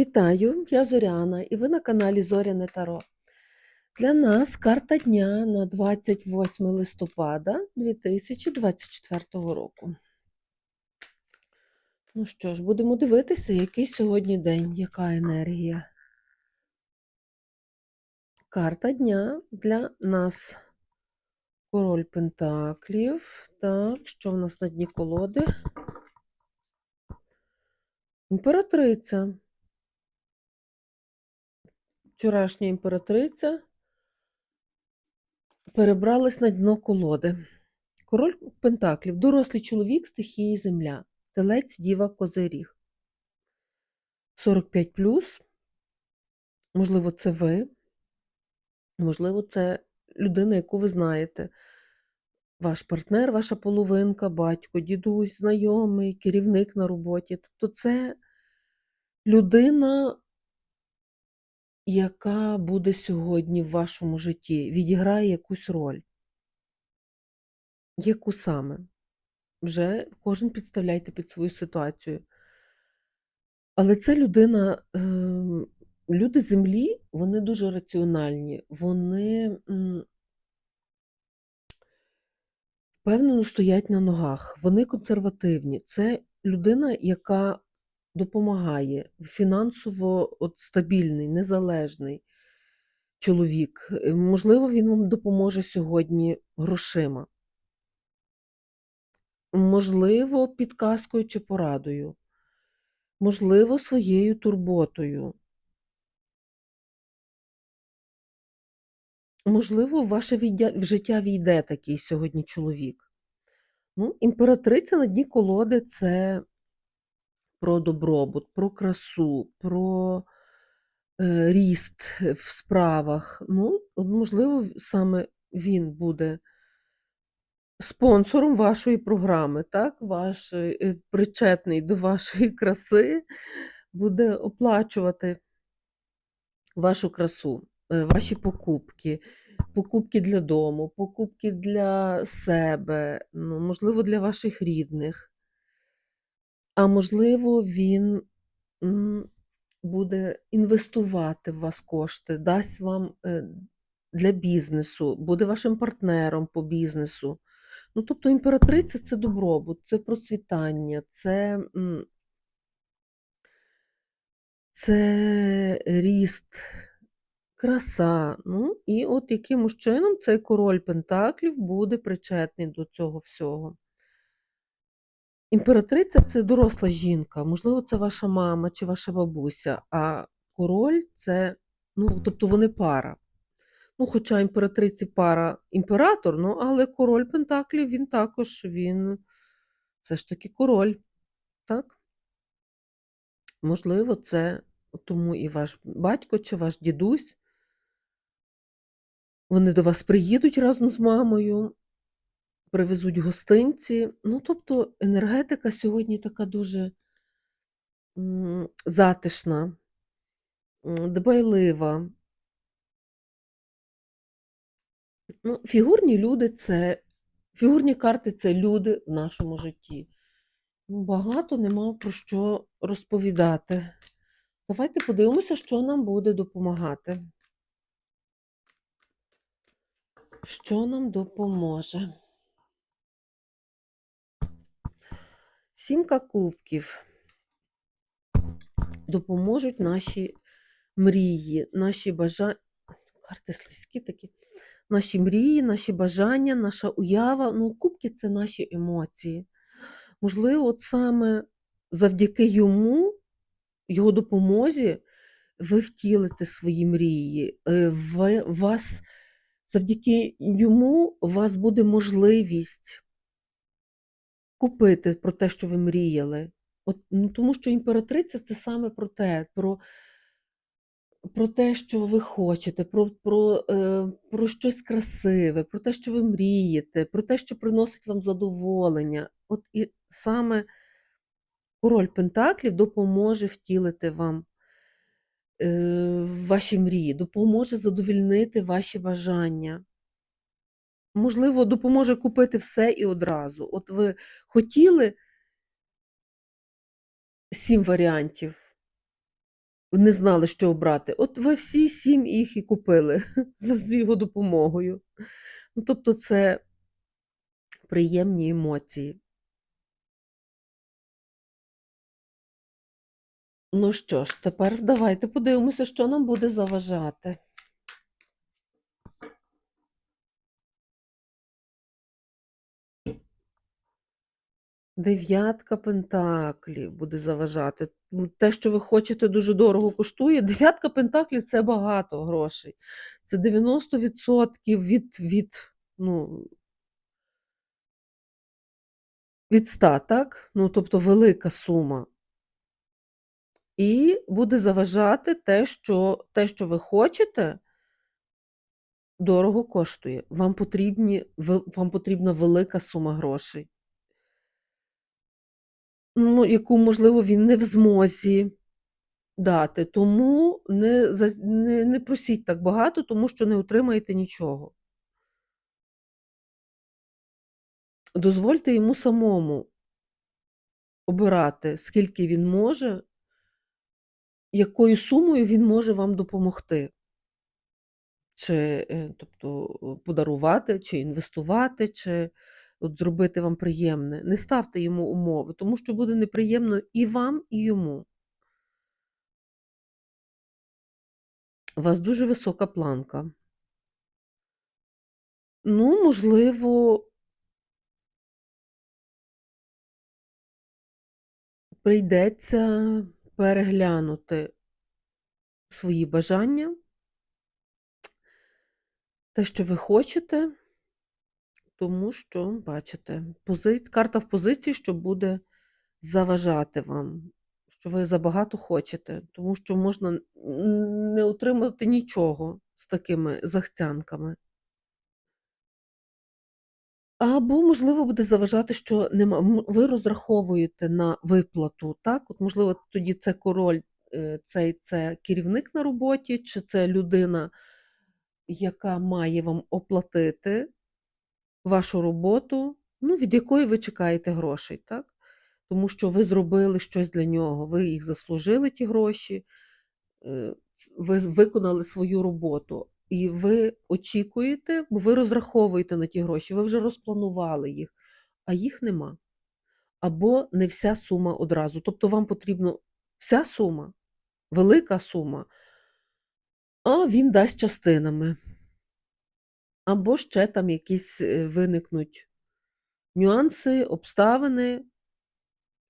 Вітаю, я Зоряна, і ви на каналі Зоряне Таро. Для нас карта дня на 28 листопада 2024 року. Ну що ж, будемо дивитися, який сьогодні день, яка енергія. Карта дня для нас. Король Пентаклів. Так, що в нас на дні колоди? Імператриця. Вчорашня імператриця перебралась на дно колоди. Король Пентаклів, дорослий чоловік стихії земля, телець діва козиріг. 45 Можливо, це ви. Можливо, це людина, яку ви знаєте. Ваш партнер, ваша половинка, батько, дідусь, знайомий, керівник на роботі. Тобто це людина, яка буде сьогодні в вашому житті, відіграє якусь роль. Яку саме? Вже кожен підставляйте під свою ситуацію. Але це людина, ем, люди землі, вони дуже раціональні, вони впевнено стоять на ногах, вони консервативні. Це людина, яка допомагає, фінансово от, стабільний, незалежний чоловік. Е, Можливо, він вам допоможе сьогодні грошима. Можливо, підказкою чи порадою. Можливо, своєю турботою. Можливо, в ваше в життя війде такий сьогодні чоловік. Ну, імператриця на дні колоди це про добробут, про красу, про е, ріст в справах. Ну, можливо, саме він буде спонсором вашої програми, так? Ваш е, причетний до вашої краси, буде оплачувати вашу красу, е, ваші покупки, покупки для дому, покупки для себе, ну, можливо, для ваших рідних. А можливо, він буде інвестувати в вас кошти, дасть вам е, для бізнесу, буде вашим партнером по бізнесу. Ну, тобто імператриця це добробут, це процвітання, це, це ріст, краса. Ну, і от якимось чином цей король Пентаклів буде причетний до цього всього. Імператриця це доросла жінка, можливо, це ваша мама чи ваша бабуся, а король це, ну, тобто вони пара. Ну, хоча імператриці пара імператор, ну, але король Пентаклів він також, він все ж таки король. Так? Можливо, це тому і ваш батько чи ваш дідусь. Вони до вас приїдуть разом з мамою, привезуть гостинці. Ну, тобто, енергетика сьогодні така дуже затишна, дбайлива. Ну, фігурні люди це, фігурні карти це люди в нашому житті. Багато нема про що розповідати. Давайте подивимося, що нам буде допомагати. Що нам допоможе? Сімка кубків. Допоможуть наші мрії, наші бажання. Карти слизькі такі. Наші мрії, наші бажання, наша уява. Ну, кубки це наші емоції. Можливо, от саме завдяки йому, його допомозі, ви втілите свої мрії. Е, Ви, вас, завдяки йому у вас буде можливість купити про те, що ви мріяли. От, ну, тому що імператриця це саме про те, про, про те, що ви хочете, про, про, е, про щось красиве, про те, що ви мрієте, про те, що приносить вам задоволення. От і саме король Пентаклів допоможе втілити вам е, ваші мрії, допоможе задовільнити ваші бажання. Можливо, допоможе купити все і одразу. От ви хотіли сім варіантів не знали, що обрати. От ви всі 7 їх і купили з його допомогою. Ну, тобто це приємні емоції. Ну що ж, тепер давайте подивимося, що нам буде заважати. Дев'ятка пентаклів буде заважати. Ну, Те, що ви хочете, дуже дорого коштує. Дев'ятка пентаклів це багато грошей. Це 90% від, від, ну, від 100, так? Ну, тобто велика сума. І буде заважати те, що, те, що ви хочете, дорого коштує. Вам, потрібні, вам потрібна велика сума грошей. Ну, яку, можливо, він не в змозі дати. Тому не, не, не просіть так багато, тому що не отримаєте нічого. Дозвольте йому самому обирати, скільки він може, якою сумою він може вам допомогти. Чи е, тобто, подарувати, чи інвестувати, чи от зробити вам приємне. Не ставте йому умови, тому що буде неприємно і вам, і йому. У вас дуже висока планка. Ну, можливо, прийдеться переглянути свої бажання, те, що ви хочете, тому що, бачите, пози... карта в позиції, що буде заважати вам, що ви забагато хочете, тому що можна не отримати нічого з такими захцянками. Або, можливо, буде заважати, що нема, ви розраховуєте на виплату, так? От, можливо, тоді це король, е, цей це керівник на роботі, чи це людина, яка має вам оплатити вашу роботу, ну, від якої ви чекаєте грошей, так? Тому що ви зробили щось для нього, ви їх заслужили, ті гроші, е, ви виконали свою роботу. І ви очікуєте, бо ви розраховуєте на ті гроші, ви вже розпланували їх, а їх нема. Або не вся сума одразу. Тобто вам потрібна вся сума, велика сума, а він дасть частинами. Або ще там якісь е, виникнуть нюанси, обставини,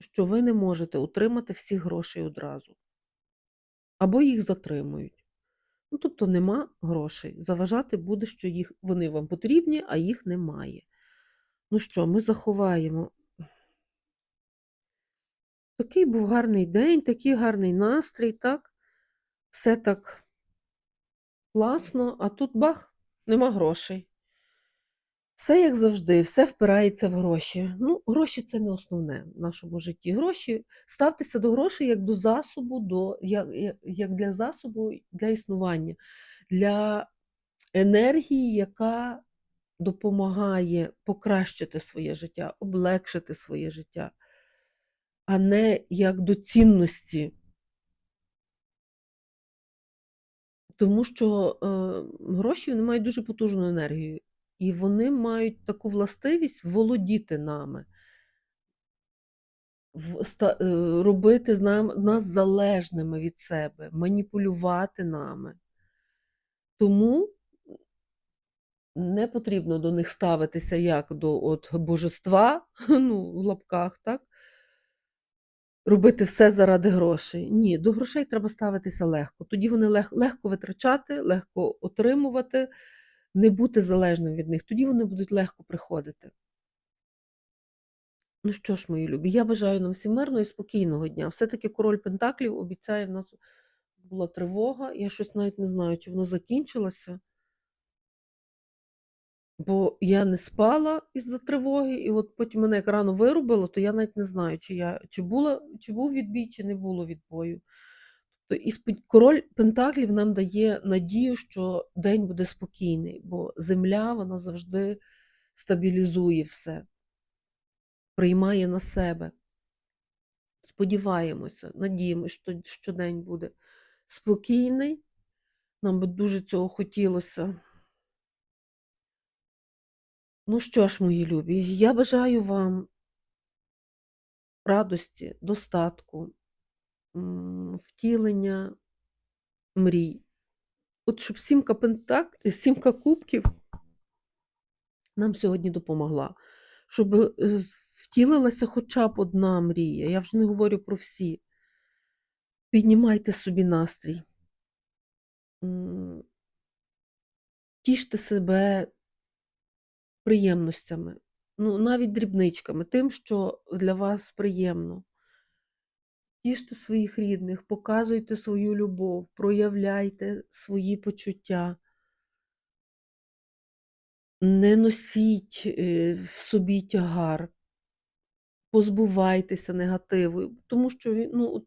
що ви не можете отримати всіх грошей одразу. Або їх затримують. Ну, тобто нема грошей. Заважати буде, що їх, вони вам потрібні, а їх немає. Ну що, ми заховаємо. Такий був гарний день, такий гарний настрій, так? Все так класно, а тут бах, нема грошей. Все як завжди, все впирається в гроші. Ну, гроші це не основне в нашому житті. Гроші, ставтеся до грошей як до засобу, до, як, як- для засобу для існування, для енергії, яка допомагає покращити своє життя, облегшити своє життя, а не як до цінності. Тому що е, гроші вони мають дуже потужну енергію, і вони мають таку властивість володіти нами, в- ста- е, робити з нам, нас залежними від себе, маніпулювати нами. Тому не потрібно до них ставитися як до от, божества, ну, в лапках, так? Робити все заради грошей. Ні, до грошей треба ставитися легко. Тоді вони лег, легко витрачати, легко отримувати, не бути залежним від них. Тоді вони будуть легко приходити. Ну що ж, мої любі, я бажаю нам всім мирного і спокійного дня. Все-таки король Пентаклів обіцяє, в нас була тривога. Я щось навіть не знаю, чи вона закінчилася. Бо я не спала із-за тривоги, і от потім мене як рано вирубило, то я навіть не знаю, чи, я, чи, була, чи був відбій, чи не було відбою. То і король Пентаклів нам дає надію, що день буде спокійний, бо земля вона завжди стабілізує все, приймає на себе. Сподіваємося, надіємося, що, що день буде спокійний. Нам би дуже цього хотілося. Ну що ж, мої любі, я бажаю вам радості, достатку, втілення мрій. От щоб сімка пентак, сімка кубків нам сьогодні допомогла. Щоб е, втілилася хоча б одна мрія. Я вже не говорю про всі. Піднімайте собі настрій. Тіште себе приємностями, ну, навіть дрібничками, тим, що для вас приємно. Тіште своїх рідних, показуйте свою любов, проявляйте свої почуття. Не носіть е, в собі тягар, позбувайтеся негативу, тому що він, ну,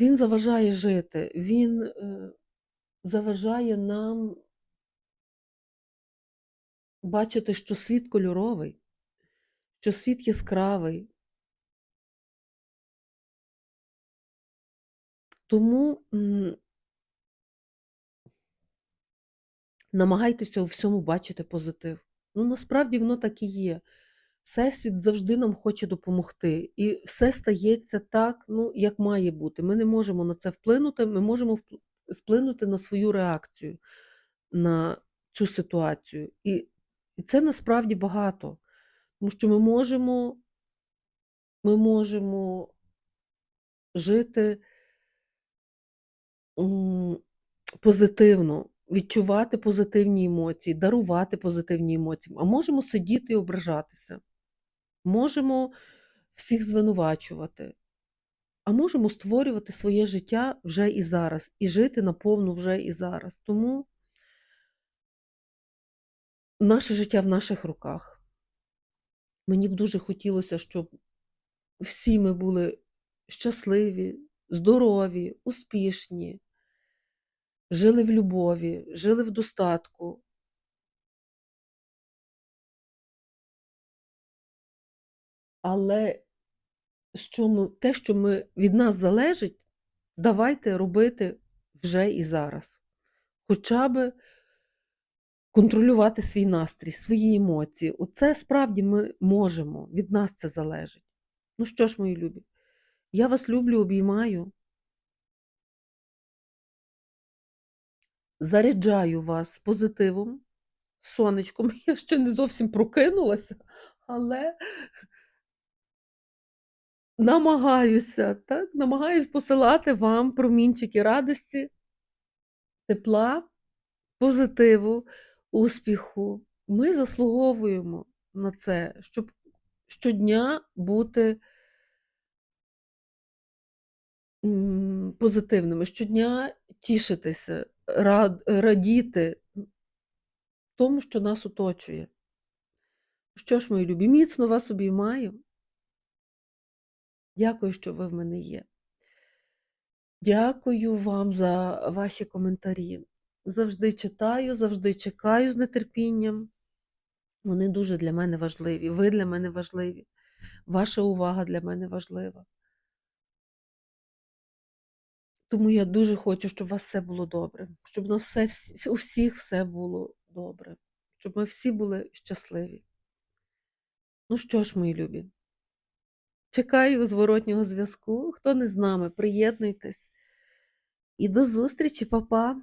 він заважає жити, він е, заважає нам бачити, що світ кольоровий, що світ яскравий. Тому намагайтеся у всьому бачити позитив. Ну, насправді воно так і є. Всесвіт завжди нам хоче допомогти. І все стається так, ну, як має бути. Ми не можемо на це вплинути, ми можемо впл- вплинути на свою реакцію на цю ситуацію. І, і це насправді багато. Тому що ми можемо, ми можемо жити позитивно, відчувати позитивні емоції, дарувати позитивні емоції, а можемо сидіти і ображатися, можемо всіх звинувачувати, а можемо створювати своє життя вже і зараз, і жити наповну вже і зараз. Тому наше життя в наших руках. Мені б дуже хотілося, щоб всі ми були щасливі, здорові, успішні, жили в любові, жили в достатку. Але що ми, те, що ми, від нас залежить, давайте робити вже і зараз. Хоча б контролювати свій настрій, свої емоції. Оце справді ми можемо, від нас це залежить. Ну що ж, мої любі, я вас люблю, обіймаю. Заряджаю вас позитивом, сонечком. Я ще не зовсім прокинулася, але намагаюся, так? Намагаюсь посилати вам промінчики радості, тепла, позитиву, успіху. Ми заслуговуємо на це, щоб щодня бути позитивними, щодня тішитися, рад- радіти тому, що нас оточує. Що ж, мої любі, міцно вас обіймаю. Дякую, що ви в мене є. Дякую вам за ваші коментарі. Завжди читаю, завжди чекаю з нетерпінням. Вони дуже для мене важливі. Ви для мене важливі. Ваша увага для мене важлива. Тому я дуже хочу, щоб у вас все було добре, щоб у нас все, у всіх все було добре, щоб ми всі були щасливі. Ну що ж, мої любі, чекаю зворотнього зв'язку. Хто не з нами, приєднуйтесь. І до зустрічі, па-па!